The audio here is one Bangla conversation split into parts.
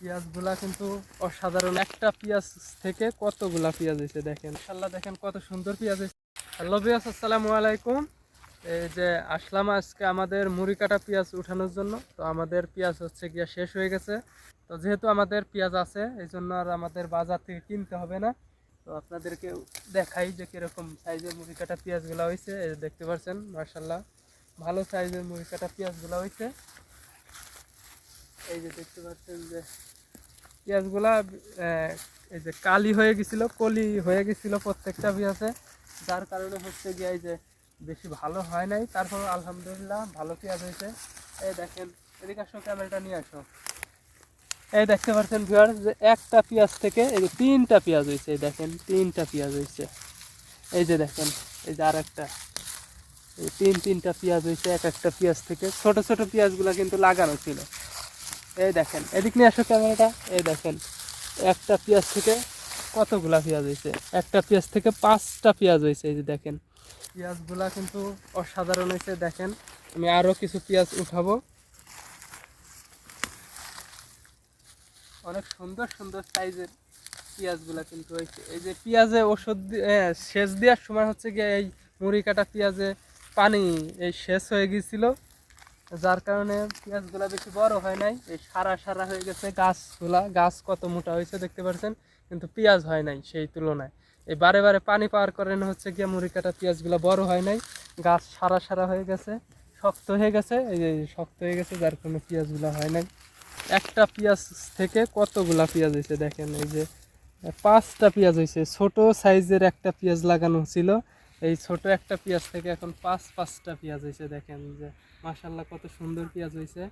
পেঁয়াজগুলা কিন্তু অসাধারণ। একটা পেঁয়াজ থেকে কতগুলা পেঁয়াজ হয়েছে দেখেন। ইনশাল্লাহ দেখেন কত সুন্দর পেঁয়াজ হয়েছে। হ্যালো বিয়াস আসসালামু আলাইকুম। এই যে আসলাম আজকে আমাদের মুড়ি কাটা পেঁয়াজ উঠানোর জন্য। তো আমাদের পেঁয়াজ হচ্ছে গিয়া শেষ হয়ে গেছে। তো যেহেতু আমাদের পেঁয়াজ আছে এই জন্য আর আমাদের বাজার থেকে কিনতে হবে না। তো আপনাদেরকে দেখাই যে কীরকম সাইজের মুড়ি কাটা পেঁয়াজগুলো হয়েছে। দেখতে পাচ্ছেন মার্শাল্লাহ ভালো সাইজের মুড়ি কাটা পেঁয়াজগুলো হয়েছে। এই যে দেখতে পাচ্ছেন যে পেঁয়াজগুলা এই যে কালি হয়ে গেছিল, কলি হয়ে গেছিল প্রত্যেকটা পেঁয়াজে। যার কারণে হচ্ছে গিয়ে এই যে বেশি ভালো হয় নাই। তারপর আলহামদুলিল্লাহ ভালো পেঁয়াজ হয়েছে। এই দেখেন, এদিকে আসো, ক্যামেরাটা নিয়ে আসো। এই দেখতে পাচ্ছেন ভিউয়ার যে একটা পেঁয়াজ থেকে এই যে তিনটা পেঁয়াজ হয়েছে। এই দেখেন, তিনটা পেঁয়াজ হয়েছে। এই যে দেখেন, এই যে আর একটা তিন, তিনটা পেঁয়াজ হয়েছে, এক একটা পেঁয়াজ থেকে। ছোট ছোট পেঁয়াজগুলো কিন্তু লাগানো ছিল। এই দেখেন, এদিক নিয়ে আসো ক্যামেরাটা, এই দেখেন, একটা পেঁয়াজ থেকে কতগুলা পেঁয়াজ হয়েছে? একটা পেঁয়াজ থেকে পাঁচটা পেঁয়াজ হয়েছে, এই যে দেখেন। পেঁয়াজগুলা কিন্তু অসাধারণ হয়েছে, দেখেন। আমি আরও কিছু পেঁয়াজ উঠাবো। অনেক সুন্দর সুন্দর সাইজের পেঁয়াজগুলা কিন্তু হয়েছে। এই যে পেঁয়াজে ওষুধ সেচ দেওয়ার সময় হচ্ছে গিয়ে এই মুড়ি কাটা পেঁয়াজে পানি, এই শেষ হয়ে গিয়েছিল। যার কারণে পেঁয়াজগুলা বেশি বড় হয় নাই। এই সারা সারা হয়ে গেছে গাছগুলা। গাছ কত মোটা হয়েছে দেখতে পাচ্ছেন কিন্তু পেঁয়াজ হয় নাই সেই তুলনায়। এই বারে বারে পানি পাওয়ার কারণে হচ্ছে গিয়ে মুড়ি কাটা পেঁয়াজগুলা বড় হয় নাই। গাছ সারা সারা হয়ে গেছে, শক্ত হয়ে গেছে, এই যে শক্ত হয়ে গেছে, যার কারণে পেঁয়াজগুলা হয় নাই। একটা পেঁয়াজ থেকে কতগুলা পেঁয়াজ হয়েছে দেখেন, এই যে পাঁচটা পেঁয়াজ হয়েছে। ছোট সাইজের একটা পেঁয়াজ লাগানো ছিল। এই ছোট একটা পেঁয়াজ থেকে এখন পাঁচ পাঁচটা পেঁয়াজ হয়েছে, দেখেন যে মাসাল্লাহ কত সুন্দর পেঁয়াজ হয়েছে।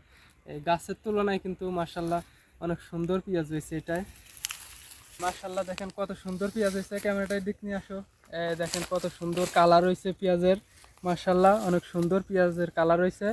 এই গাছের তুলনায় কিন্তু মাসাল্লাহ অনেক সুন্দর পেঁয়াজ হয়েছে এটাই মাসাল্লাহ দেখেন কত সুন্দর পেঁয়াজ হয়েছে ক্যামেরাটার দিক নিয়ে আসো। দেখেন কত সুন্দর কালার হয়েছে পেঁয়াজের মাসাল্লাহ অনেক সুন্দর পেঁয়াজের কালার হয়েছে।